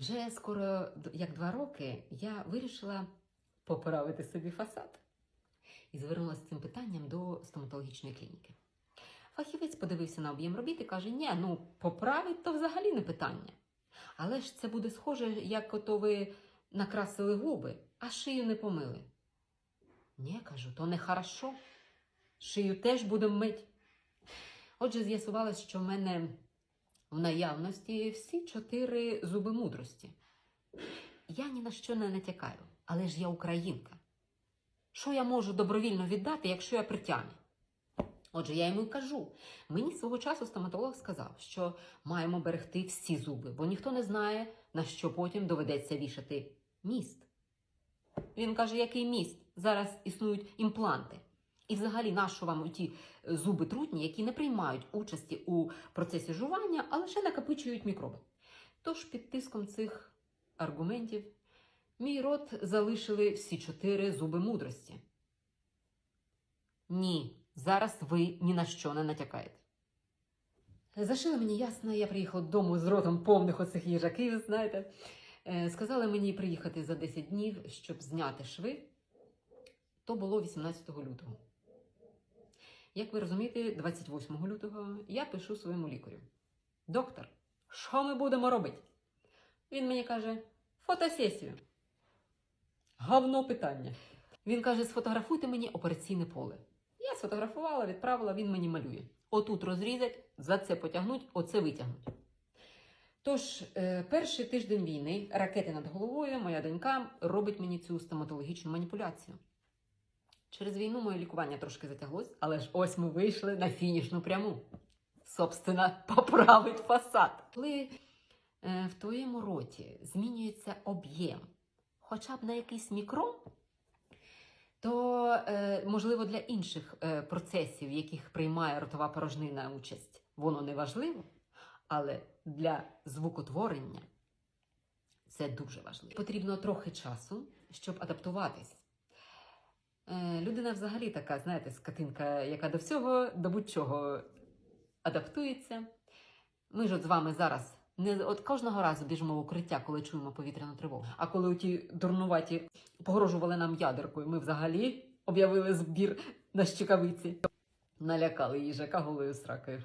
Вже скоро як два роки я вирішила поправити собі фасад і звернулася з цим питанням до стоматологічної клініки. Фахівець подивився на об'єм робіт і каже: ні, ну поправить то взагалі не питання. Але ж це буде схоже, як ото ви накрасили губи, а шию не помили. Ні, кажу, то не хорошо. Шию теж будемо мить. Отже, з'ясувалось, що в мене в наявності всі чотири зуби мудрості. Я ні на що не натякаю, але ж я українка. Що я можу добровільно віддати, якщо я притягну? Отже, я йому й кажу. Мені свого часу стоматолог сказав, що маємо берегти всі зуби, бо ніхто не знає, на що потім доведеться вішати міст. Він каже, який міст? Зараз існують імпланти. І взагалі, нащо вам ті зуби трутні, які не приймають участі у процесі жування, а лише накопичують мікроби. Тож під тиском цих аргументів мій рот залишили всі чотири зуби мудрості. Ні, зараз ви ні на що не натякаєте. Зашили мені ясно, я приїхала додому з ротом повних оцих їжаків, знаєте. Е, Сказали мені приїхати за 10 днів, щоб зняти шви. То було 18 лютого. Як ви розумієте, 28 лютого я пишу своєму лікарю: Доктор, що ми будемо робити? Він мені каже: фотосесію. Гавно питання. Він каже: сфотографуйте мені операційне поле. Я сфотографувала, відправила, він мені малює. Отут розрізать, за це потягнуть, оце витягнуть. Тож, е, перший тиждень війни, ракети над головою, моя донька робить мені цю стоматологічну маніпуляцію. Через війну моє лікування трошки затяглось, але ж ось ми вийшли на фінішну пряму. Собственно, поправить фасад. Коли е, в твоєму роті змінюється об'єм, хоча б на якийсь мікрон, то, е, можливо, для інших е, процесів, в яких приймає ротова порожнина участь, воно не важливо, але для звукотворення це дуже важливо. Потрібно трохи часу, щоб адаптуватись. Е, Людина взагалі така, знаєте, скотинка, яка до всього, до будь-чого адаптується. Ми ж от з вами зараз не от кожного разу біжимо в укриття, коли чуємо повітряну тривогу. А коли ті дурнуваті погрожували нам ядеркою, ми взагалі об'явили збір на щекавиці. Налякали їжака голою сракою.